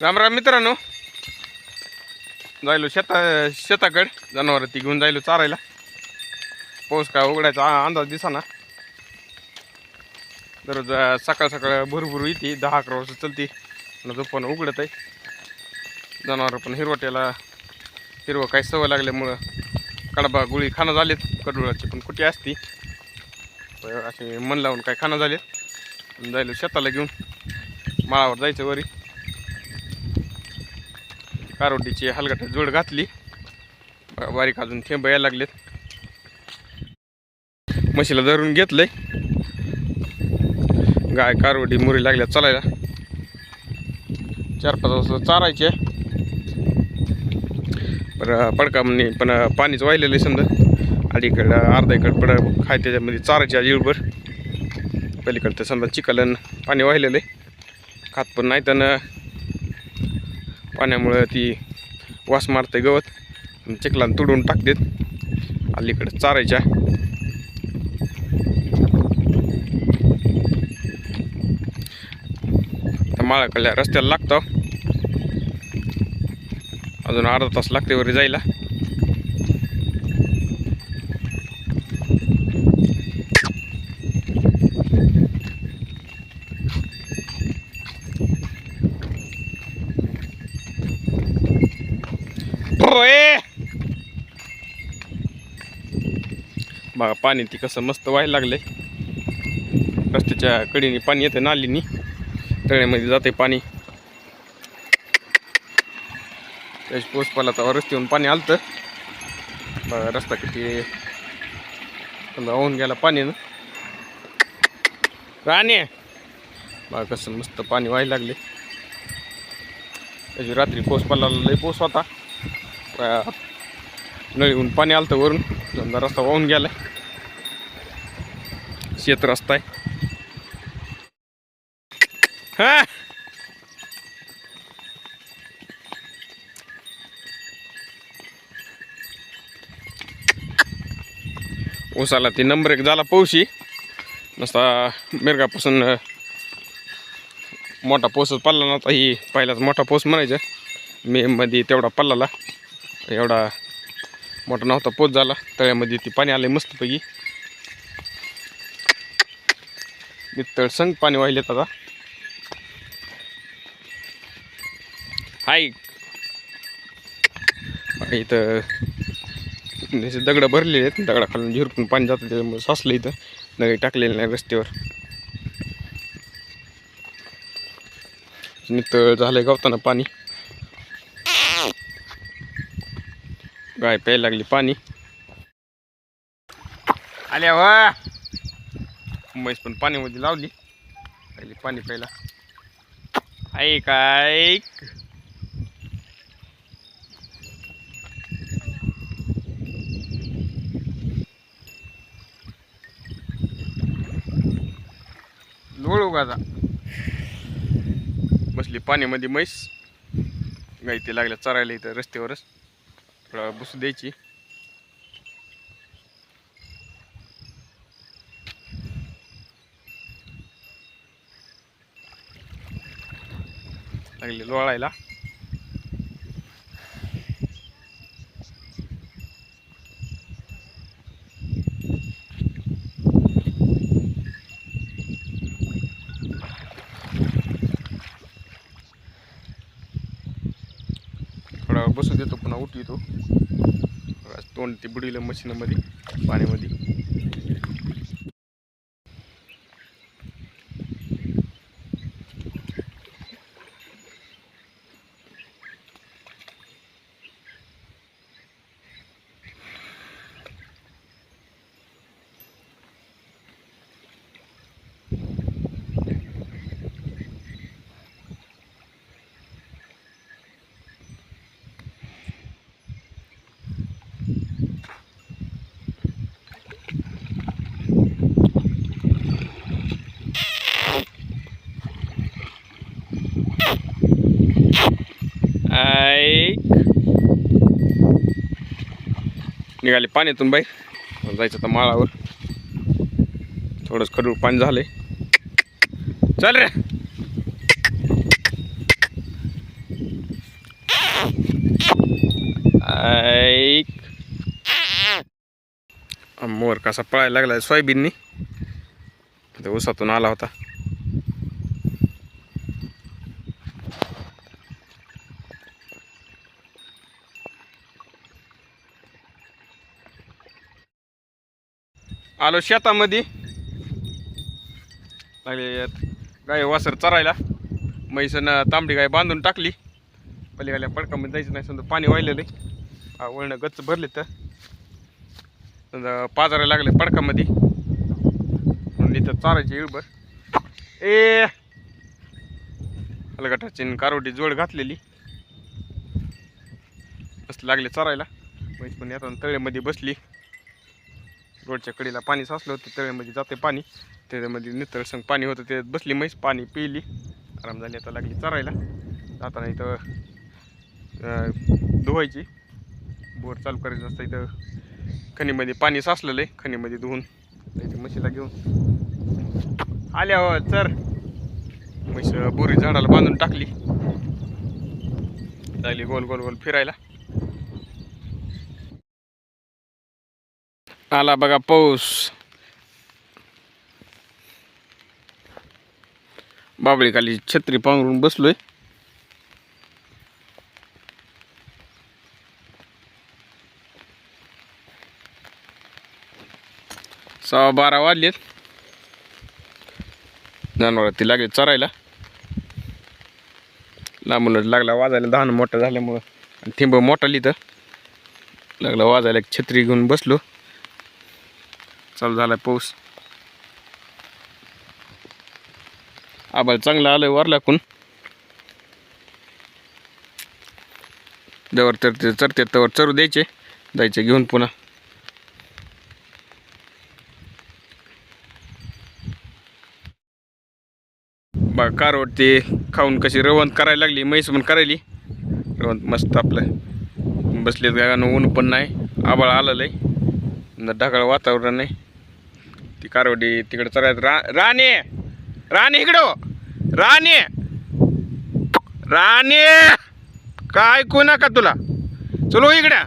राम राम मित्रांनो. जायलो शेता शेताकडे. जनावर ती घेऊन जायलो चारायला. पाऊस काय उघडायचा अंदाज दिसाना. दररोज सकाळ सकाळ भरभर येते दहा अकरा वाजता चलते. पण उघडत आहे. जनावर पण हिरवट्याला हिरवं काही सवय लागल्यामुळं कडबा गुळी खाणं झालेत. कडुळाची पण कुठे असती. असे मन लावून काय खाणं झालेत. जायलो शेताला घेऊन. माळावर जायचं वरी. कारोटीची हलगट जोड घातली. बारीक अजून थेंब यायला लागलेत. म्हशीला धरून घेतलंय. गाय कारवडी मुरी लागल्या चालायला. चार पाच वाजता चारायचे. बरं पडका म्हणे पण पाणीच वाहिलेलं आहे समजा. अलीकडं अर्धा इकड पड खाय त्याच्यामध्ये चारायचे आज इळभर पलीकडं तर समजा चिकलन पाणी वाहिलेलं आहे. खात पण नाही तर पाण्यामुळं ती वास मारते गवत. चिखलान तुडून टाकतेत. अलीकडे चारायच्या. त्या माळाकडल्या रस्त्याला लागतो. अजून अर्धा तास लागते वरी जायला. रे बघा पाणी ती कसं मस्त व्हायला लागले रस्त्याच्या कडेने पाणी येते नालीनी. तळ्यामध्ये जाते पाणी. त्याची पोच पाला तर रस्त्यावरून पाणी आलतं. बघा रस्ता किती समजा वाहून गेला पाण्यानं राणे! बघा कसं मस्त पाणी व्हायला लागले त्याची रात्री पोच पडला लई पोस होता. नळीहून पाणी आलं वरून. समजा रस्ता वाहून गेलाय. शेत रस्ता आहे. हा! ऊसाला ती नंबर एक झाला पौशी. नसता मिरगापासून मोठा पोसच पडला नव्हता. ही पहिलाच मोठा पोस म्हणायचं. मे मध्ये तेवढा पल्लाला एवढा मोठा नव्हता पोच झाला. तळ्यामध्ये ती पाणी आले मस्तपैकी. नितळ संग पाणी वाहिलेत आता. हाय. इथं दगड भरलेले आहेत. दगडाखालून झिरपून पाणी जातं त्याच्यामुळे साचलं इथं. नळी टाकलेलं नाही रस्त्यावर. नितळ झालंय गवताना पाणी. गाय प्यायला लागली पाणी. आल्या वा. म्हैस पण पाण्यामध्ये लावली. पहिली पाणी प्यायला. ऐक ऐक लोळ उगाचा बसली पाण्यामध्ये म्हैस. गाई ते लागल्या चरायला इथं रस्त्यावरच. थोडा वेळ बसू द्यायची. लागले लोळायला थोडा वेळ बसू देतो पुन्हा उठवितो. तोंड ते बुडीलं मशीनमध्ये पाण्यामध्ये. निघाले पाण्यातून बाहेर. जायचं आता माळावर. थोडंच खडूळ पाणी झालंय. चल रे. ऐक. मोर कसा पळायला लागलाय सोयाबीननी. उसातून आला होता. आलो शेतामध्ये. लागले गाय वासर चरायला. म्हैसनं तांबडी गाय बांधून टाकली. पलीकडल्या पडकामध्ये जायचं नाही समजा पाणी वाहिलेलं आहे वळणं गच्च भरले तर समजा पाजायला लागले पडकामध्ये. म्हणून इथं चारायची इळभर ए! अलगटाची कारोटी जोड घातलेली. मस्त लागले चरायला. म्हैस पण येताना तळ्यामध्ये बसली. रोडच्या कडीला पाणी साचलं होतं तळ्यामध्ये जाते पाणी. त्याच्यामध्ये नितळ संग पाणी होतं त्याच्यात बसली म्हैस पाणी पिली. आराम झाली आता लागली चरायला. जाताना इथं धुवायची. बोर चालू करायचं असतं इथं. खणीमध्ये पाणी साचलेलं आहे खणीमध्ये धुवून. त्याची म्हशीला घेऊन. आल्या हो चर. म्हैस बोरी झाडाला बांधून टाकली. लागली गोल गोल गोल फिरायला. आला बघा पाऊस. बाबळी खाली छत्री पांघरून बसलोय. सव्वा बारा वाजलेत. जनावर ती लागली चरायला. लांबूनच लागला वाजायला धान मोठं झाल्यामुळं. आणि थिंब मोठा लिहितं लागला वाजायला एक छत्री घेऊन बसलो. चालू झाला पाऊस. आबाल चांगलं आलंय वर लागून जवळ तर ते चरते तवर चरू द्यायचे जायचे घेऊन पुन्हा. बघा कारवट ते खाऊन कशी रवंत करायला लागली म्हैस पण करायली. रवंत मस्त आपलं. बसलेत गावानं ऊन पण नाही. आबाळ आलेलं आहे न ढगाळ वातावरण नाही ती कारवडी तिकडे चरायचं रा राणे! राणे इकडं हो! राणे! राणे! काय ऐकू नका तुला? चलो हो इकड्या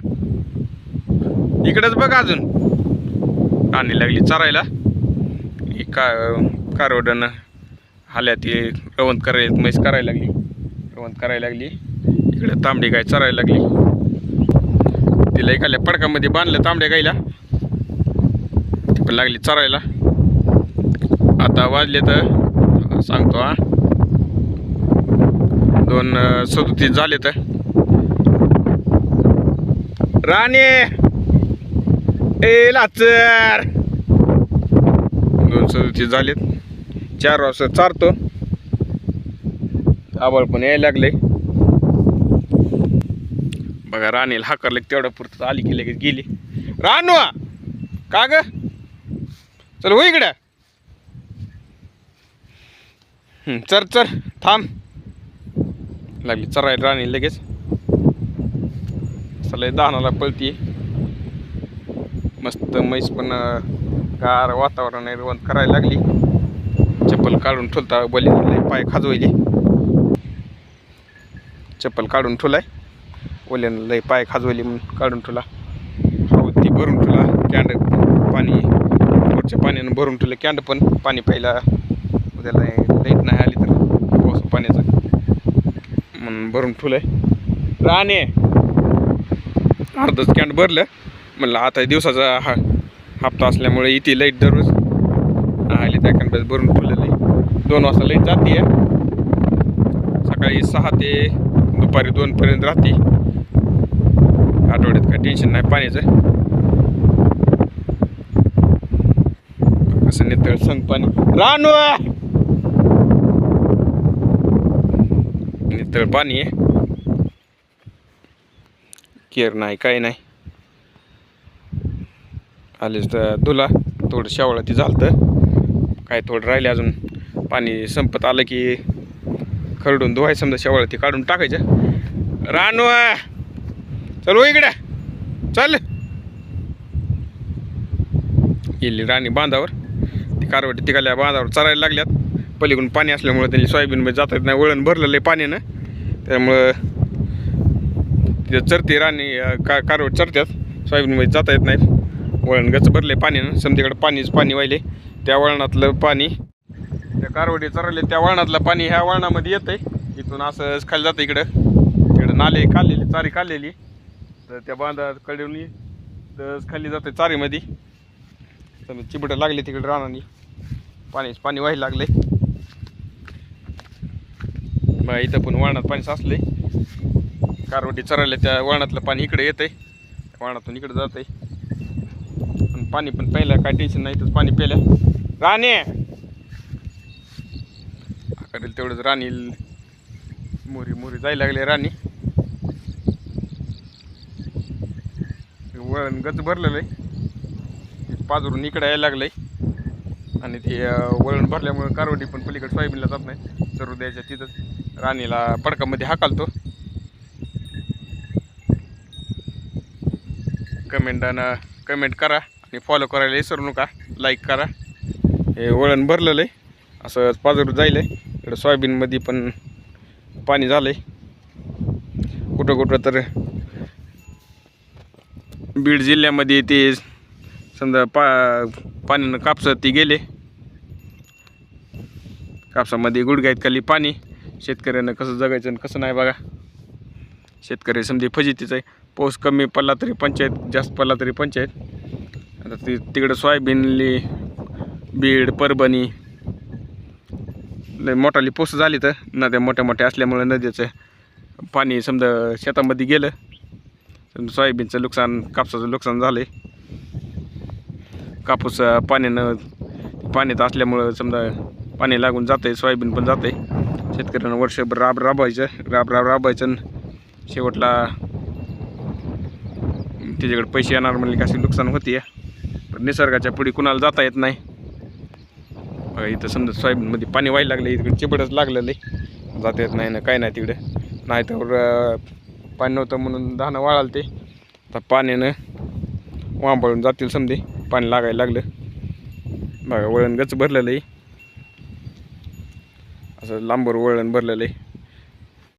इकडंच बघ अजून. राणी लागली चरायला. का कारवडनं हाल्या ती रवंत करायला म्हैस करायला लागली. रवंत करायला लागली. इकडं तांबडी गाय चरायला लागली. तिला एखाद्या पडकामध्ये बांधलं तांबड्या गायला. लागली चरायला. आता वाजले तर सांगतो हा. दोन अं, सदोतीस झाले तर. राणे! ए लाचर! दोन सदोतीस झालेत. चार वाजता चारतो. आबळ पण यायला लागले. बघा राणीला हाकारले तेवढ्या पुरतं आली की लगेच गेली. राणू का ग? चल हो इकडं. चल चर चर थांब लागली चरायला राणी लगेच. चला दहानाला पळती मस्त म्हैस पण गार वातावरण आहे करायला लागली. चप्पल काढून ठेवता बली पाय खाजवली चप्पल काढून ठेवलाय. ओल्यानं लय पाय खाजवली म्हणून काढून ठेवला. ती भरून ठेवला. कॅन्ड पाणी. बोरच्या पाण्यानं भरून ठेवलं. कॅन्ड पण पाणी प्यायला उद्याला लाइट नाही आली तर पाऊस पाण्याचं. म्हणून भरून ठेवलं आहे राणे! अर्धच कॅन्ड भरलं. म्हणलं आता दिवसाचा हा हप्ता असल्यामुळे इथे लाइट दररोज आली त्या कॅन्ड भरून ठेवलेलं. आहे दोन वाजता लाइट जाते सकाळी सहा ते दुपारी दोनपर्यंत राहते. आठवड्यात काय टेन्शन नाही पाण्याचं. कसं नितळ संग पाणी रानू नितळ पाणी आहे. केअर नाही काय नाही. आलेच तर धुला थोडं शेवळा ती झालतं. काय थोडं राहिले अजून. पाणी संपत आलं की खरडून धुवाय समजा शेवळा ती काढून टाकायचं. रानू चल हो इकडे. चल. गेली राणी बांधावर. कारवटी तिकाल्या बांधावर चरायला लागल्यात. पलीकडून पाणी असल्यामुळे त्यांनी सोयाबीनमध्ये जाता येत नाही. वळण भरलेलं आहे पाण्यानं. त्यामुळं तिथं चरते राणी का कारवट चरत्यात. सोयाबीनमध्ये जाता येत नाही वळण गच भरले पाण्यानं. समतीकडे पाणीच पाणी वाहिले त्या वळणातलं पाणी त्या कारवडी चरले त्या वळणातलं पाणी ह्या वळणामध्ये येतंय. इथून असंच खाली जातं इकडं. इकडं नाले काढलेली चारी काढलेली तर त्या बांधात कडून तर खाली जाते चारीमध्ये. तर चिबटं लागले तिकडे रानानी. पाणीच पाणी व्हायला लागले बघा इथं पण वळणात पाणी साचले कारवटी चरायला त्या वळणातलं पाणी इकडे येतंय. वळणातून इकडे आहे पण पाणी पण प्यायला काय टेन्शन नाही इथंच पाणी प्यायला. राणे! करेल तेवढंच राणी. मोरी मोरी जायला लागले राणी. वळण गच भरलेलं आहे पाजरून इकडे यायला लागलंय. आणि ते वळण भरल्यामुळे कारवडी पण पलीकडे सोयाबीनला जात नाही. तर द्यायच्या तिथंच राणीला पडकामध्ये हाकालतो. कमेंटानं कमेंट करा आणि फॉलो करायला विसरू नका. लाईक करा. हे वळण भरलेलं आहे असं पाजरू जाईल इकडं सोयाबीनमध्ये पण पाणी झालं आहे कुठं कुठं तर बीड जिल्ह्यामध्ये ते समजा पा पाण्यानं कापसात ती गेले. कापसामध्ये गुडघ्यात खाली पाणी. शेतकऱ्यानं कसं जगायचं आणि कसं नाही बघा. शेतकरी समजे फजितीच आहे. पाऊस कमी पडला तरी पंचायत जास्त पडला तरी पंचायत. आता ती तिकडं सोयाबीनली बीड परभणी. लय मोठाली पाऊस झाली तर नद्या मोठ्या मोठ्या असल्यामुळे नदीचं पाणी समजा शेतामध्ये गेलं. समजा सोयाबीनचं नुकसान कापसाचं नुकसान झालं आहे कापूस पाण्यानं पाण्यात असल्यामुळं समजा पाणी लागून जातं आहे सोयाबीन पण जातं आहे शेतकऱ्यांना वर्षभर राब राबायचं राब राब राबायचं शेवटला त्याच्याकडे पैसे येणार म्हणले की नुकसान होते पण निसर्गाच्या पुढे कुणाला जाता येत नाही. बघा इथं समजा सोयाबीनमध्ये पाणी व्हायला लागलं इकडे चिबडच लागलेलं आहे जाता येत नाही ना काय नाही तिकडे. नाही तर पाणी नव्हतं म्हणून धानं वाळाल ते आता पाण्यानं वांबळून जातील समजे. पाणी लागायला लागलं. बघा वळण गच भरलेलं आहे. असं लांबवर वळण भरलेलं आहे.